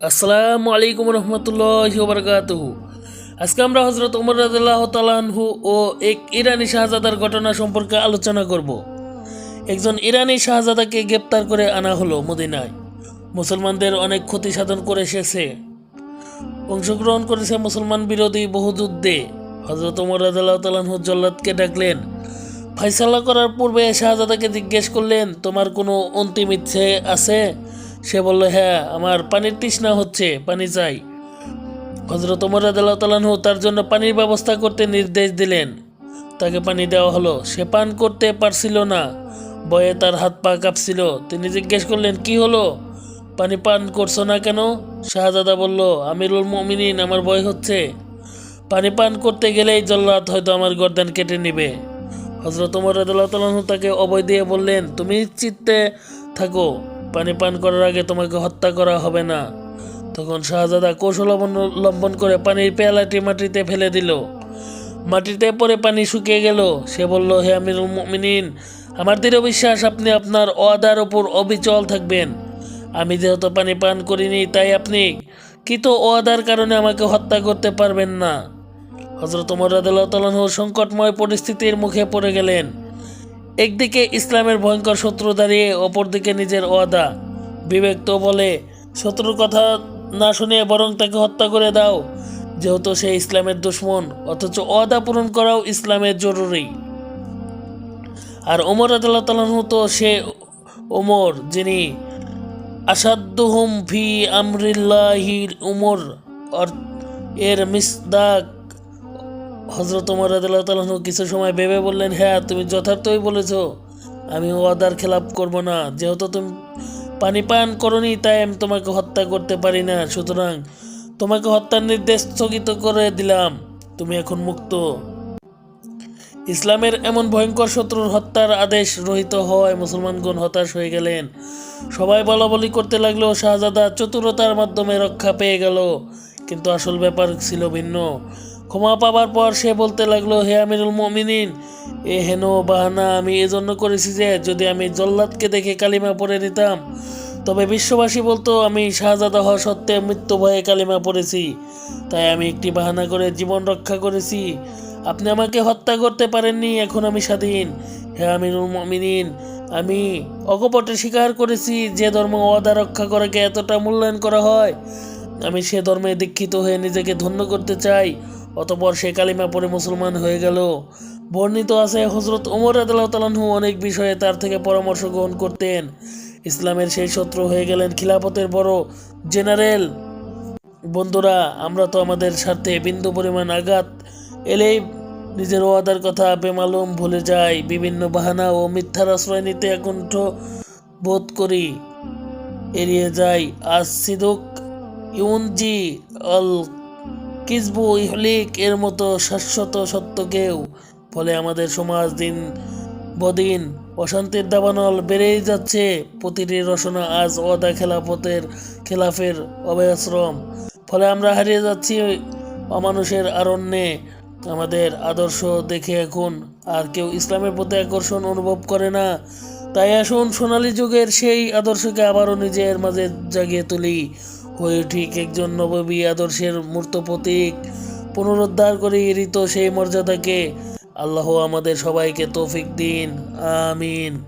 আসসালামু আলাইকুম রহমতুল্লাহ বারকাতুহ। আজকে আমরা হজরত উমর রাজাল্লাহ তালাহু ও এক ইরানি শাহজাদার ঘটনা সম্পর্কে আলোচনা করব। একজন ইরানি শাহজাদাকে গ্রেপ্তার করে আনা হলো মদিনায়। মুসলমানদের অনেক ক্ষতি সাধন করে এসেছে। অংশগ্রহণ করেছে মুসলমান বিরোধী বহু যুদ্ধে। হজরত উমর রাজাল্লাহ তালাহু জল্লাদকে ডাকলেন। ফয়সালা করার পূর্বে শাহজাদাকে জিজ্ঞেস করলেন, তোমার কোনো অন্তিম ইচ্ছে আছে? সে বলল হ্যাঁ আমার পানির তৃষ্ণা হচ্ছে, পানি চাই। হজরত ওমর রাদিয়াল্লাহু তাআলাহু তার জন্য পানির ব্যবস্থা করতে নির্দেশ দিলেন। তাকে পানি দেওয়া হলো। সে পান করতে পারছিল না। বয়ে তার হাত পা কাঁপছিল। তিনি জিজ্ঞেস করলেন, কি হলো? পানি পান করছ না কেন? শাহজাদা বলল, আমিরুল মুমিনিন, আমার ভয় হচ্ছে। পানি পান করতে গেলেই জল্লাদ হয়তো আমার গর্দান কেটে নেবে। হজরত ওমর তাআলাহু তাকে অভয় দিয়ে বললেন, তুমি চিত্তে থাকো। পানি পান করার আগে তোমাকে হত্যা করা হবে না। তখন শাহজাদা কৌশল অবলম্বন করে পানির পেয়ালাটি মাটিতে ফেলে দিল। মাটিতে পরে পানি শুকিয়ে গেল। সে বলল, হে আমির মিনিন আমার দৃঢ় বিশ্বাস, আপনি আপনার অদার ওপর অবিচল থাকবেন। আমি যেহেতু পানি পান করিনি, তাই আপনি কিন্তু অদার কারণে আমাকে হত্যা করতে পারবেন না। হজরত তাআলাহু সংকটময় পরিস্থিতির মুখে পড়ে গেলেন। একদিকে ইসলামের ভয়ঙ্কর শত্রু দাঁড়িয়ে, অপরদিকে নিজের ওয়াদা। বিবেক তো বলে, শত্রুর কথা না শুনে বরং তাকে হত্যা করে দাও। যেহেতু সে ইসলামের দুশ্মন, অথচ ওয়াদা পূরণ করাও ইসলামের জরুরি। আর ওমর আদাল্লাহ তো সে ওমর, যিনি আসাদ্দুহুম ফি আমরিল্লাহির উমর এর মিসদাক হজরত ওমর রাদিয়াল্লাহু কিছু সময় ভেবে বললেন হ্যাঁ তুমি যথার্থই বলেছ, আমি ওয়াদার খেলাপ করব না। যেহেতু তুমি পানি পান করনি, তাই আমি তোমাকে হত্যা করতে পারি না। সুতরাং তোমাকে হত্যার নির্দেশ স্থগিত করে দিলাম। তুমি এখন মুক্ত। ইসলামের এমন ভয়ঙ্কর শত্রুর হত্যার আদেশ রহিত হওয়ায় মুসলমানগণ হতাশ হয়ে গেলেন। সবাই বলা বলি করতে লাগল, শাহজাদা চতুরতার মাধ্যমে রক্ষা পেয়ে গেল। কিন্তু আসল ব্যাপার ছিল ভিন্ন। ক্ষমা পাবার পর সে বলতে লাগল, হে আমিরুল মমিনিন, এ হেন বাহানা আমি এজন্য করেছি যে, যদি আমি জল্লাদকে দেখে কালিমা পড়ে নিতাম, তবে বিশ্ববাসী বলতো, আমি শাহজাদা হওয়া সত্ত্বেও মৃত্যু ভয়ে কালিমা পড়েছি। তাই আমি একটি বাহানা করে জীবন রক্ষা করেছি। আপনি আমাকে হত্যা করতে পারেননি, এখন আমি স্বাধীন। হে আমিরুল মমিনিন, আমি অকপটে স্বীকার করেছি, যে ধর্ম অদা রক্ষা করাকে এতটা মূল্যায়ন করা হয়। আমি সে ধর্মে দীক্ষিত হয়ে নিজেকে ধন্য করতে চাই। অতপর সে কালিমা পরে মুসলমান হয়ে গেল। বর্ণিত আছে হজরত ওমর আদাল্লাহ তালাহু অনেক বিষয়ে তার থেকে পরামর্শ গ্রহণ করতেন। ইসলামের সেই শত্রু হয়ে গেলেন খিলাফতের বড় জেনারেল। বন্ধুরা, আমরা তো আমাদের স্বার্থে বিন্দু পরিমাণ আঘাত এলেই নিজের ওয়াদার কথা বেমালুম ভুলে যাই, বিভিন্ন বাহানা ও মিথ্যার আশ্রয় নিতে একণ্ঠ বোধ করি। এড়িয়ে যাই, আজ সিদুক ইউনজি অল কিসবু ইহলিক এর মতো শাশ্বত সত্যকেও ফলে আমাদের সমাজ দিন বদিন অশান্তির দাবানল বেড়েই যাচ্ছে। প্রতিটি রচনা আজ অদা খেলাফতের খেলাফের অভয়াশ্রম। ফলে আমরা হারিয়ে যাচ্ছি অমানুষের আরণ্যে। আমাদের আদর্শ দেখে এখন আর কেউ ইসলামের প্রতি আকর্ষণ অনুভব করে না। তাই আসুন সোনালী যুগের সেই আদর্শকে আবারও নিজের মাঝে জাগিয়ে তুলি। হয়ে ঠিক একজন নবী আদর্শের মূর্ত প্রতীক পুনরুদ্ধার করে ঋত সেই মর্যাদাকে। আল্লাহ আমাদের সবাইকে তৌফিক দিন। আমিন।